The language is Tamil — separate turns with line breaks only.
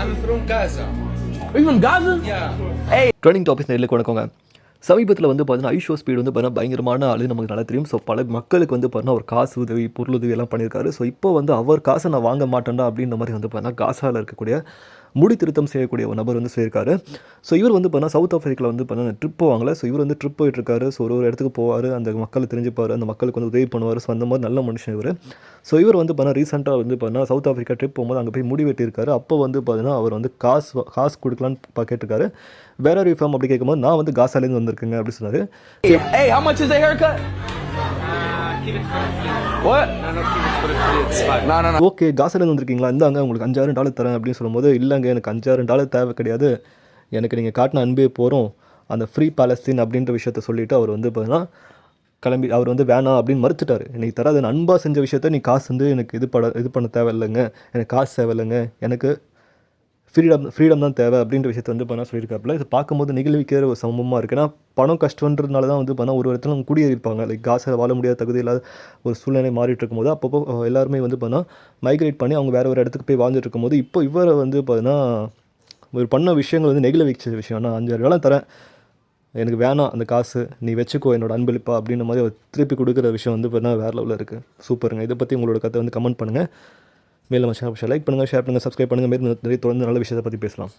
I'm from Gaza.
Are you from Gaza?
Yeah.
Trending topics நேரில் வணக்கங்க சமீபத்தில் வந்து பார்த்தீங்கன்னா ஐஷோ ஸ்பீடு வந்து பார்த்தீங்கன்னா பயங்கரமான ஆளு நமக்கு நல்லா தெரியும் ஸோ பல மக்களுக்கு வந்து பார்த்தீங்கன்னா ஒரு காசு உதவி பொருள் உதவி எல்லாம் பண்ணியிருக்காரு ஸோ இப்போ வந்து அவர் காசை நான் வாங்க மாட்டேன்டா அப்படின்ற மாதிரி வந்து பார்த்தீங்கன்னா காசாவில் இருக்கக்கூடிய முடி திருத்தம் செய்யக்கூடிய ஒரு நபர் வந்து சொல்லியிருக்காரு. ஸோ இவர் வந்து பார்த்தீங்கன்னா சவுத் ஆஃப்ரிக்காவில் வந்து பார்த்தீங்கன்னா ட்ரிப் போவாங்களே ஸோ இவர் வந்து ட்ரிப் போயிட்டுருக்காரு. ஸோ ஒரு ஒரு இடத்துக்கு போவார். அந்த மக்களை தெரிஞ்சுப்பார். அந்த மக்களுக்கு வந்து உதவி பண்ணுவார். ஸோ அந்த மாதிரி நல்ல மனுஷன் இவர். ஸோ இவர் வந்து பார்த்தீங்கன்னா ரீசெண்டாக வந்து பார்த்தீங்கன்னா சவுத் ஆஃப்ரிக்கா ட்ரிப் போகும்போது அங்கே போய் முடி வெட்டியிருக்காரு. அப்போ வந்து பார்த்தீங்கன்னா அவர் வந்து காசு காசு கொடுக்கலான்னு பா- கேட்டிருக்காரு. வேற ஒரு ஃபார்ம் அப்படி கேட்கும்போது நான் வந்து காசாலேருந்து வந்திருக்கேங்க அப்படி சொன்னார். ஓகே காசாலேருந்து வந்திருக்கீங்களா? இந்தாங்க உங்களுக்கு அஞ்சாயிரம் டாலர் தரேன் அப்படின்னு சொல்லும்போது இல்லைங்க எனக்கு அஞ்சாயிரம் டாலர் தேவை கிடையாது. எனக்கு நீங்கள் காட்டின அன்பே போகிறோம் அந்த ஃப்ரீ பாலஸ்தீன் அப்படின்ற விஷயத்த சொல்லிவிட்டு அவர் வந்து பார்த்தீங்கன்னா கிளம்பி அவர் வந்து வேணாம் அப்படின்னு மறுத்துட்டார். எனக்கு தராது நான் அன்பாக செஞ்ச விஷயத்த நீ காசு வந்து எனக்கு இது பட இது பண்ண தேவையில்லைங்க. எனக்கு காசு தேவையில்லைங்க. எனக்கு ஃப்ரீடம் ஃப்ரீடம் தான் தேவை அப்படின்ற விஷயத்தை வந்து பண்ணால் சொல்லியிருக்காப்புல. இது பார்க்கும்போது நிகழ்விக்கிற ஒரு சமமாக இருக்குது ஏன்னா பணம் கஷ்டன்றதுனால தான் வந்து பண்ணால் ஒரு இடத்துல அவங்க குடியேறிப்பாங்க லைக் காசை வாழ முடியாத தகுதி இல்லாத ஒரு சூழ்நிலை மாறிட்டு இருக்கும்போது அப்பப்போ எல்லாருமே வந்து பண்ணால் மைக்ரேட் பண்ணி அவங்க வேறு ஒரு இடத்துக்கு போய் வாழ்ந்துட்டு இருக்கும்போது இப்போ இவரை வந்து பார்த்தீங்கன்னா ஒரு பண்ண விஷயங்கள் வந்து நெகிழ வச்ச விஷயம். நான் அஞ்சாயிரம் வேலை தரேன். எனக்கு வேணாம் அந்த காசு. நீ வச்சுக்கோ என்னோட அன்பளிப்பா அப்படின்ற மாதிரி அவர் திருப்பி கொடுக்குற விஷயம் வந்து பார்த்தீங்கன்னா வேறு லெவலில் இருக்குது சூப்பருங்க. இதை பற்றி உங்களோட கதை வந்து கமெண்ட் பண்ணுங்கள் மேலும் லைக் பண்ணுங்கள் ஷேர் பண்ணுங்கள் சப்ஸ்கிரைப் பண்ணுங்கள் மாரி நிறைய தொடர்ந்து நல்ல விஷயத்தை பற்றி பேசலாம்.